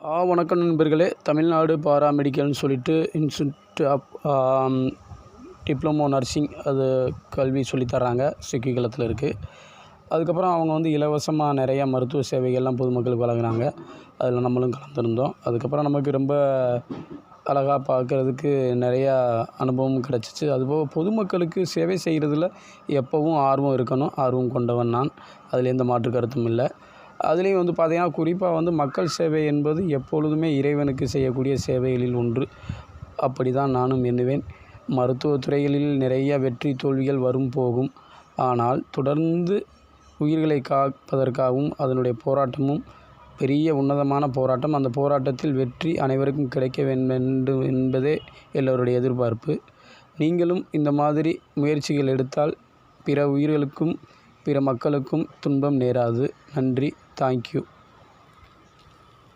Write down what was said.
ஆ வணக்கம் நண்பர்களே. தமிழ்நாடு பாராமெடிக்கல்னு சொல்லிட்டு இன்ஸ்டியூட் ஆஃப் டிப்ளமோ நர்சிங் அது கல்வி சொல்லித்தராங்க சிக்கிக்குளத்தில் இருக்குது அதுக்கப்புறம் அவங்க வந்து இலவசமாக நிறையா மருத்துவ சேவைகள்லாம் பொதுமக்களுக்கு வழங்குறாங்க. அதில் நம்மளும் கலந்துருந்தோம். அதுக்கப்புறம் நமக்கு ரொம்ப அழகா பார்க்கறதுக்கு நிறையா அனுபவம் கிடச்சிச்சு. அதுபோக பொதுமக்களுக்கு சேவை செய்கிறதுல எப்போவும் ஆர்வம் இருக்கணும். ஆர்வம் கொண்டவன் நான். அதில் எந்த மாற்று கருத்தும் இல்லை. அதுலேயும் வந்து பார்த்திங்கன்னா குறிப்பாக வந்து மக்கள் சேவை என்பது எப்பொழுதுமே இறைவனுக்கு செய்யக்கூடிய சேவைகளில் ஒன்று. அப்படி தான் நானும் எண்ணுவேன். மருத்துவத்துறைகளில் நிறைய வெற்றி தோல்விகள் வரும் போகும். ஆனால் தொடர்ந்து உயிர்களை காப்பதற்காகவும் அதனுடைய போராட்டமும் பெரிய உன்னதமான போராட்டம் அந்த போராட்டத்தில் வெற்றி அனைவருக்கும் கிடைக்க வேண்டும் என்பதே எல்லோருடைய எதிர்பார்ப்பு. நீங்களும் இந்த மாதிரி முயற்சிகள் எடுத்தால் பிற உயிர்களுக்கும் பிற மக்களுக்கும் துன்பம் நேராது. நன்றி. தேங்க்யூ